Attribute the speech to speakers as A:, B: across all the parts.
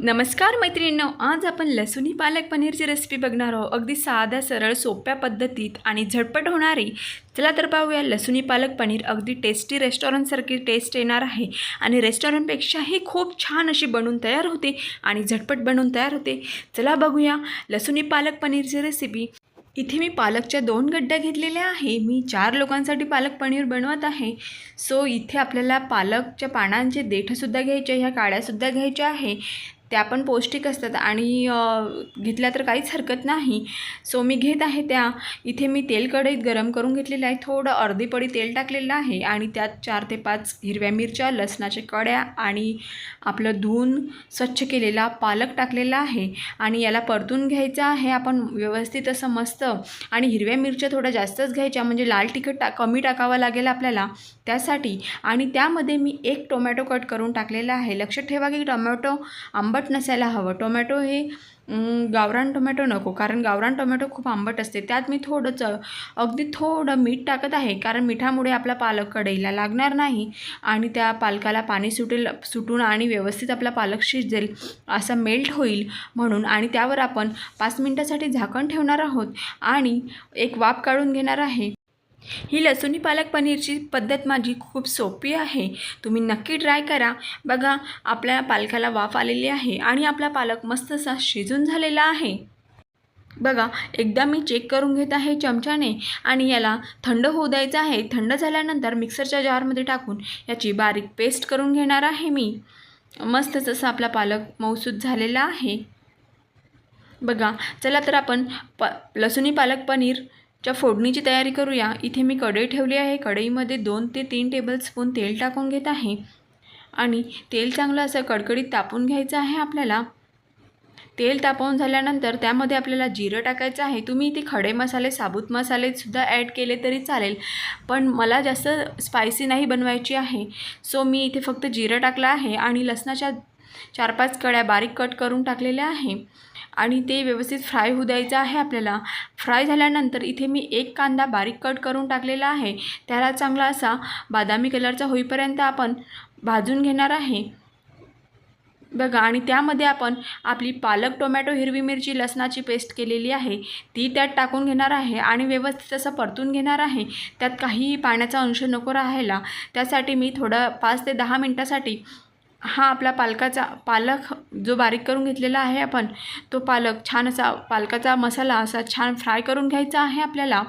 A: नमस्कार मैत्रिणींनो आज आपण लसुणी पालक पनीरची रेसिपी बघणार आहोत. अगदी साध्या सरळ सोप्या पद्धतीत आणि झटपट होणारी. चला तर पाहूया लसुणी पालक पनीर अगदी टेस्टी रेस्टॉरंटसारखी टेस्ट येणार आहे. आणि रेस्टॉरंटपेक्षाही खूप छान अशी बनवून तयार होते आणि झटपट बनवून तयार होते. चला बघूया लसुणी पालक पनीरची रेसिपी इथे मी पालकच्या दोन गड्ड्या घेतलेल्या आहे. मी चार लोकांसाठी पालक पनीर बनवत आहे. सो इथे आपल्याला पालकच्या पानांचे देठंसुद्धा घ्यायचे ह्या काड्यासुद्धा घ्यायच्या आहे. त्या पण पौष्टिक असतात आणि घेतल्या तर काहीच हरकत नाही. सो मी घेत आहे त्या. इथे मी तेल कढईत गरम करून घेतलेलं आहे. थोडं अर्धी पडी तेल टाकलेलं आहे आणि त्यात चार ते पाच हिरव्या मिरच्या लसणाच्या कड्या आणि आपलं धुवून स्वच्छ केलेला पालक टाकलेला आहे आणि याला परतून घ्यायचं आहे. आपण व्यवस्थित असं मस्त आणि हिरव्या मिरच्या थोड्या जास्तच घ्यायच्या म्हणजे लाल तिखट टा कमी टाकावं लागेल आपल्याला त्यासाठी. आणि त्यामध्ये मी एक टोमॅटो कट करून टाकलेला आहे. लक्षात ठेवा की टोमॅटो आंबट नसायला हवं. टोमॅटो हे गावरान टोमॅटो नको कारण गावरान टोमॅटो खूप आंबट असते. त्यात मी थोडं च अगदी थोडं मीठ टाकत आहे कारण मिठामुळे आपला पालक कढईला लागणार नाही आणि त्या पालकाला पाणी सुटेल सुटून आणि व्यवस्थित आपला पालक शिजेल असा मेल्ट होईल म्हणून. आणि त्यावर आपण पाच मिनटासाठी झाकण ठेवणार आहोत आणि एक वाफ काढून घेणार आहे. ही लसुणी पालक पनीरची पद्धत माझी खूप सोपी आहे. तुम्ही नक्की ट्राय करा. बघा आपल्या पालकाला वाफ आलेली आहे आणि आपला पालक मस्त असा शिजून झालेला आहे. बघा एकदा मी चेक करून घेत आहे चमच्याने आणि याला थंड होऊ द्यायचं आहे. थंड झाल्यानंतर मिक्सरच्या जारमध्ये टाकून याची बारीक पेस्ट करून घेणार आहे मी. मस्तच असा आपला पालक मऊसूद झालेला आहे. बघा चला तर आपण प लसुणी पालक पनीर च्या फोडणीची तयारी करूया इथे मी कढई ठेवली आहे. कढईमध्ये दोन ते तीन टेबलस्पून तेल टाकून घेत आहे. आणि तेल चांगलं असं कडकडीत तापून घ्यायचं आहे आपल्याला. तेल तापवून झाल्यानंतर त्यामध्ये आपल्याला जिरं टाकायचं आहे. तुम्ही इथे खडे मसाले साबूत मसालेसुद्धा ॲड केले तरी चालेल. पण मला जास्त स्पायसी नाही बनवायची आहे. सो मी इथे फक्त जिरं टाकलं आहे आणि लसणाच्या चार पाच कड्या बारीक कट करून टाकलेल्या आहे. आणि ते व्यवस्थित फ्राय होऊ द्यायचं आहे आपल्याला. फ्राय झाल्यानंतर इथे मी एक कांदा बारीक कट करून टाकलेला आहे. त्याला चांगला असा बादामी कलरचा होईपर्यंत आपण भाजून घेणार आहे. बघा आणि त्यामध्ये आपण आपली पालक टोमॅटो हिरवी मिरची लसणाची पेस्ट केलेली आहे. ती त्यात टाकून घेणार आहे आणि व्यवस्थित असं परतून घेणार आहे. त्यात काहीही पाण्याचा अंश नको राहायला. त्यासाठी मी थोडं पाच ते दहा मिनटासाठी हा आपला पालकाचा पालक जो बारीक करून घेतलेला आहे आपण तो पालक छान असा पालकाचा मसाला असा छान फ्राय करून घ्यायचा आहे आपल्याला.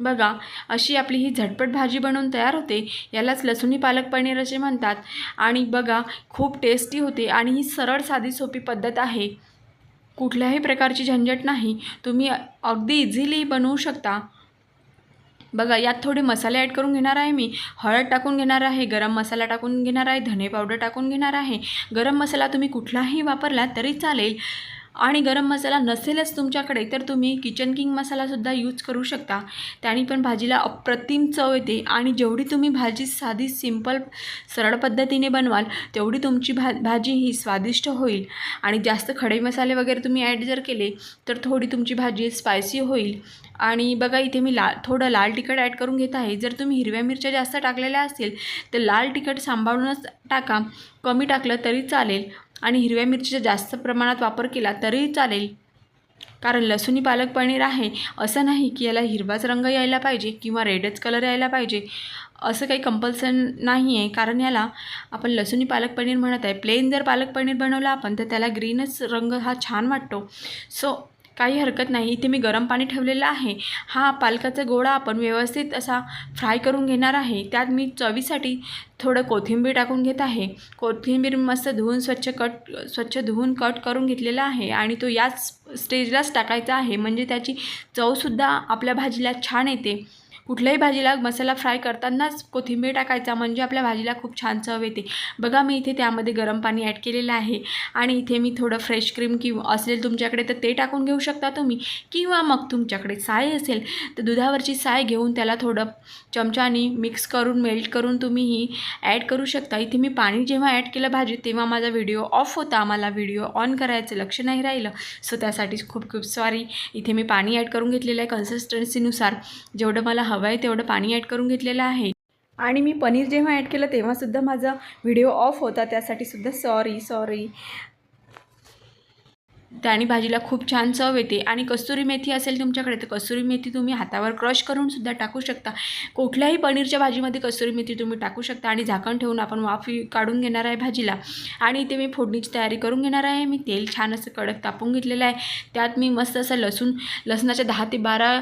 A: बघा अशी आपली ही झटपट भाजी बनवून तयार होते यालाच लसूणी पालक पनीर असे म्हणतात. आणि बघा खूप टेस्टी होते आणि ही सरळ साधी सोपी पद्धत आहे. कुठल्याही प्रकारची झंझट नाही तुम्ही अगदी इझिली बनवू शकता. बघा यात थोडे मसाले ॲड करून घेणार आहे मी. हळद टाकून घेणार आहे गरम मसाला टाकून घेणार आहे धने पावडर टाकून घेणार आहे. गरम मसाला तुम्ही कुठलाही वापरला तरी चालेल. आणि गरम मसाला नसेलच तुमच्याकडे तर तुम्ही किचन किंग मसालासुद्धा यूज करू शकता. त्याने पण भाजीला अप्रतिम चव येते आणि जेवढी तुम्ही भाजी साधी सिंपल सरळ पद्धतीने बनवाल तेवढी तुमची भा भाजी ही स्वादिष्ट होईल. आणि जास्त खडे मसाले वगैरे तुम्ही ॲड जर केले तर थोडी तुमची भाजी स्पायसी होईल. आणि बघा इथे मी ला थोडं लाल तिखट ॲड करून घेत आहे. जर तुम्ही हिरव्या मिरच्या जास्त टाकलेल्या असतील तर लाल तिखट सांभाळूनच टाका. कमी टाकलं तरी चालेल. आणि हिरव्या मिरचीचा जास्त प्रमाणात वापर केला तरीही चालेल. कारण लसूणी पालक पनीर आहे. असं नाही की याला हिरवाच रंग यायला पाहिजे किंवा रेडच कलर यायला पाहिजे. असं काही कंपल्सन नाही आहे कारण याला आपण लसूणी पालक पनीर म्हणत आहे. प्लेन जर पालक पनीर बनवलं आपण तर त्याला ग्रीनच रंग हा छान वाटतो. सो काही हरकत नाही. इथे मी गरम पाणी ठेवलेलं आहे. हा पालकाचा गोळा आपण व्यवस्थित असा फ्राय करून घेणार आहे. त्यात मी चवीसाठी थोडं कोथिंबीर टाकून घेत आहे. कोथिंबीर मस्त धुवून स्वच्छ कट स्वच्छ धुवून कट करून घेतलेला आहे आणि तो याच स्टेजलाच टाकायचा आहे. म्हणजे त्याची चवसुद्धा आपल्या भाजीला छान येते. कुठल्याही भाजीला मसाला फ्राय करतानाच कोथिंबीर टाकायचा म्हणजे आपल्या भाजीला खूप छान चव येते. बघा मी इथे त्यामध्ये गरम पाणी ॲड केलेलं आहे. आणि इथे मी थोडं फ्रेश क्रीम किंवा असेल तुमच्याकडे तर ते टाकून घेऊ शकता तुम्ही. किंवा मग तुमच्याकडे साय असेल तर दुधावरची साय घेऊन त्याला थोडं चमच्यानी मिक्स करून मेल्ट करून तुम्ही ही ॲड करू शकता. इथे मी पाणी जेव्हा ॲड केलं भाजीत तेव्हा माझा व्हिडिओ ऑफ होता. मला व्हिडिओ ऑन करायचं लक्ष नाही राहिलं. सो त्यासाठी खूप खूप सॉरी इथे मी पाणी ॲड करून घेतलेलं आहे. कन्सिस्टन्सीनुसार जेवढं मला हवं आहे तेवढं पाणी ॲड करून घेतलेलं आहे. आणि मी पनीर जेव्हा ॲड केलं तेव्हासुद्धा माझा व्हिडिओ ऑफ होता त्यासाठी सुद्धा सॉरी सॉरी त्याने भाजीला खूप छान चव येते. आणि कस्तुरी मेथी असेल तुमच्याकडे तर कस्तुरी मेथी तुम्ही हातावर क्रश करून सुद्धा टाकू शकता. कुठल्याही पनीरच्या भाजीमध्ये कस्तुरी मेथी तुम्ही टाकू शकता आणि झाकण ठेवून आपण वाफ काढून घेणार आहे भाजीला. आणि इथे मी फोडणीची तयारी करून घेणार आहे. मी तेल छान असं कडक तापून घेतलेलं आहे. त्यात मी मस्त असं लसूण लसणाच्या दहा ते बारा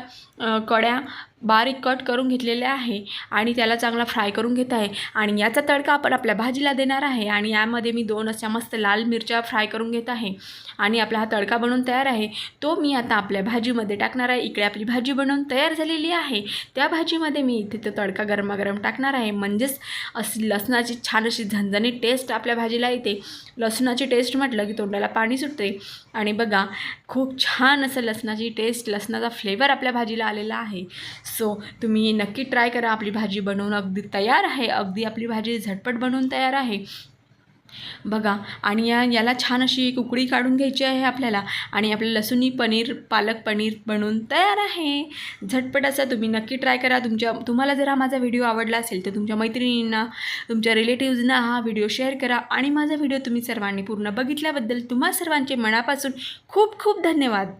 A: कड्या बारीक कट करून घेतलेल्या आहे आणि त्याला चांगला फ्राय करून घेत आहे. आणि याचा तडका आपण आपल्या भाजीला देणार आहे आणि यामध्ये मी दोन अशा मस्त लाल मिरच्या फ्राय करून घेत आहे. आणि आपला हा तडका बनवून तयार आहे. तो मी आता आपल्या भाजीमध्ये टाकणार आहे. इकडे आपली भाजी बनवून तयार झालेली आहे. त्या भाजीमध्ये मी इथे तो तडका गरमागरम टाकणार आहे. म्हणजेच अशी लसणाची छान अशी झणझणीत टेस्ट आपल्या भाजीला येते. लसणाची टेस्ट म्हटलं की तोंडाला पाणी सुटते. आणि बघा खूप छान असं लसणाची टेस्ट लसणाचा फ्लेवर आपल्या भाजीला आलेला आहे. सो तुम्ही नक्की ट्राय करा. आपली भाजी बनवून अगदी तयार आहे. अगदी आपली भाजी झटपट बनवून तयार आहे. बघा आणि या याला छान अशी एक उकळी काढून घ्यायची आहे आपल्याला. आणि आपलं लसूणी पनीर पालक पनीर बनवून तयार आहे. झटपट असं तुम्ही नक्की ट्राय करा. तुमच्या तुम्हाला जर हा माझा व्हिडिओ आवडला असेल तर तुमच्या मैत्रिणींना तुमच्या रिलेटिव्हजना हा व्हिडिओ शेअर करा. आणि माझा व्हिडिओ तुम्ही सर्वांनी पूर्ण बघितल्याबद्दल तुम्हा सर्वांचे मनापासून खूप खूप धन्यवाद.